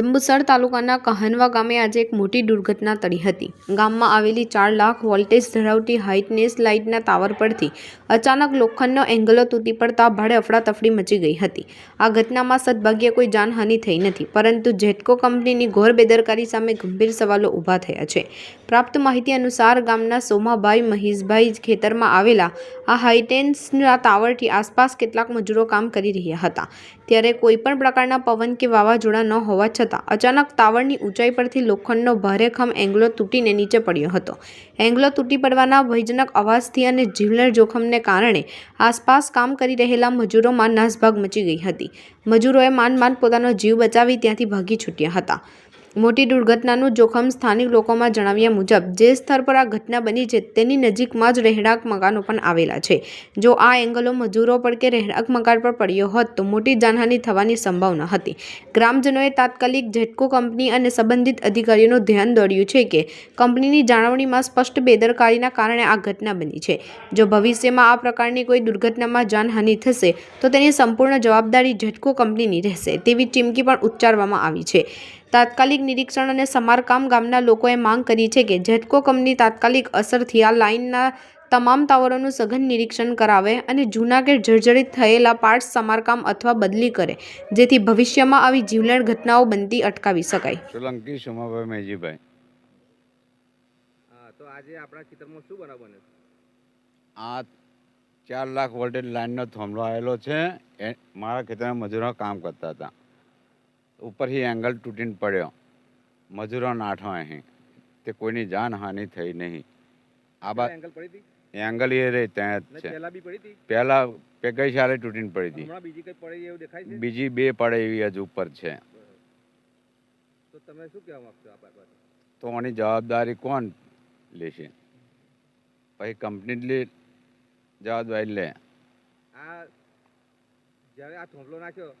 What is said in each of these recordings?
જંબુસર તાલુકાના કહાનવા ગામે આજે એક મોટી દુર્ઘટના ટળી હતી. ગામમાં આવેલી ચાર લાખ વોલ્ટેજ ધરાવતી હાઇટનેસ લાઇટના ટાવર પરથી અચાનક લોખંડનો એંગલો તૂટી પડતા ભારે અફડાતફડી મચી ગઈ હતી. આ ઘટનામાં સદભાગ્યે કોઈ જાનહાનિ થઈ નથી, પરંતુ જેટકો કંપનીની ઘોર બેદરકારી સામે ગંભીર સવાલો ઊભા થયા છે. પ્રાપ્ત માહિતી અનુસાર, ગામના સોમાભાઈ મહેશભાઈ ખેતરમાં આવેલા આ હાઇટેન્સના ટાવરથી આસપાસ કેટલાક મજૂરો કામ કરી રહ્યા હતા. ત્યારે કોઈપણ પ્રકારના પવન કે વાવાઝોડા ન હોવા છતાં અચાનક ટાવરની ઊંચાઈ પરથી લોખંડનો ભારે ખમ એંગલો તૂટીને નીચે પડ્યો હતો. એંગલો તૂટી પડવાના ભયજનક અવાજથી અને જીવલેણ જોખમને કારણે આસપાસ કામ કરી રહેલા મજૂરોમાં નાસભાગ મચી ગઈ હતી. મજૂરોએ માંડ માંડ પોતાનો જીવ બચાવી ત્યાંથી ભાગી છૂટ્યા હતા. મોટી દુર્ઘટનાનું જોખમ સ્થાનિક લોકોમાં જણાવ્યા મુજબ, જે સ્થળ પર આ ઘટના બની છે, તેની નજીકમાં જ રહેણાંક મકાનો પણ આવેલા છે. જો આ એંગલો મજૂરો પર કે રહેણાંક મકાન પર પડ્યો હોત, તો મોટી જાનહાનિ થવાની સંભાવના હતી. ગ્રામજનોએ તાત્કાલિક જેટકો કંપની અને સંબંધિત અધિકારીઓનું ધ્યાન દોર્યું છે કે, કંપનીની જાળવણીમાં સ્પષ્ટ બેદરકારીના કારણે આ ઘટના બની છે. જો ભવિષ્યમાં આ પ્રકારની કોઈ દુર્ઘટનામાં જાનહાનિ થશે, તો તેની સંપૂર્ણ જવાબદારી જેટકો કંપનીની રહેશે, તેવી ચીમકી પણ ઉચ્ચારવામાં આવી છે. તાત્કાલિક નિરીક્ષણ અને સમારકામ ગામના લોકોએ માંગ કરી છે કે જેટકો કંપની તાત્કાલિક અસરથી આ લાઇનના તમામ ટાવરોનું સઘન નિરીક્ષણ કરાવે અને જૂના કે જર્જરિત થયેલા પાર્ટ્સ સમારકામ અથવા બદલી કરે જેથી ભવિષ્યમાં આવી જીવલેણ ઘટનાઓ બનતી અટકાવી શકાય. સોલંકી સોમાભાઈ મેજીભાઈ. હા તો આજે આપણા ખેતરમાં શું બનાવ બન્યો? આ ચાર લાખ વોલ્ટેજ લાઇનનો થાંભલો આવેલો છે. એ મારા ખેતરમાં મજૂરો કામ કરતા હતા. ઉપરથી એંગલ તૂટીને પડ્યો. મજૂરો નાઠો અહીં. તે કોઈની જાનહાનિ થઈ નહીં. આ બાદ એંગલ પડી હતી? એંગલ એ રહી ત્યાં જ છે. પહેલા બી પડી હતી? પહેલા ગઈ સાલે તૂટીને પડી હતી. હમણાં બીજી કઈ પડી એવું દેખાય છે? બીજી બે પડે એવી હજુ ઉપર છે. તો તમે શું કહેવા માંગશો આ બાબતે? તો આની જવાબદારી કોણ લેશે? પછી કંપની જવાબદારી લે. આ જ્યારે આ થોંભલો નાખ્યો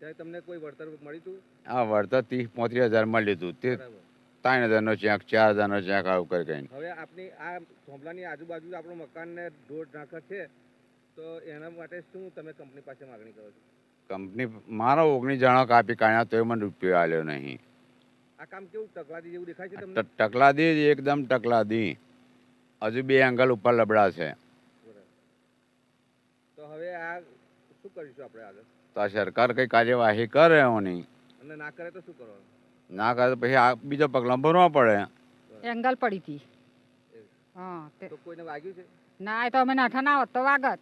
ત્યારે તમને કોઈ વળતર મળ્યું હતું? આ વળતર ત્રીસ પોત્રીસ હજાર મળી લીધું. તે ત્રણ ત્રણ હજારનો ચેક ચાર હજારનો ચેક આવું કરી કહીને હવે આપની આ થોંભલાની આજુબાજુ આપણું મકાનને દોઢ નાખર છે તો એના માટે શું તમે કંપની પાસે માગણી કરો છો? કંપની મારો ઓગણીસ જણો કાપી કાઢ્યા તોય મને રૂપિયો આલ્યો નહીં. આ કામ કેવું તકલાદી જેવું દેખાય છે તમને? ટકલાદી એકદમ ટકલાદી. હજુ બે એંગલ ઉપર લબડા છે તો હવે આ શું કરીશું આપણે આગળ? તો આ સરકાર કઈ કાર્યવાહી કરે એની અને ના કરે તો શું કરવાનું? ના કરે તો પછી આ બીજો પગલાં ભરવા પડે. એંગલ પડી હતી. હા તે કોઈને વાગ્યું છે? ના એ તો અમે નાઠા ના હોત તો વાગત.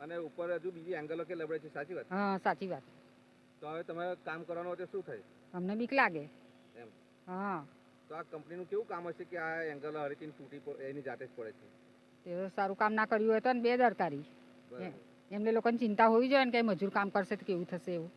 અને ઉપર હજુ બીજી એંગલો કે લબડે છે સાચી વાત? હા સાચી વાત. તો હવે તમે કામ કરવાનું હોય તો શું થાય? અમને બીક લાગે. એમ. હા. તો આ કંપનીનું કેવું કામ હશે કે આ એંગલ હરીથી તૂટી એની જાતે જ પડે છે? તે સારું કામ ના કર્યું હોય તો ને બેદરકારી. બરાબર. એમને લોકોને ચિંતા હોવી જોઈએ ને કંઈ મજૂર કામ કરશે તો કેવું થશે એવું.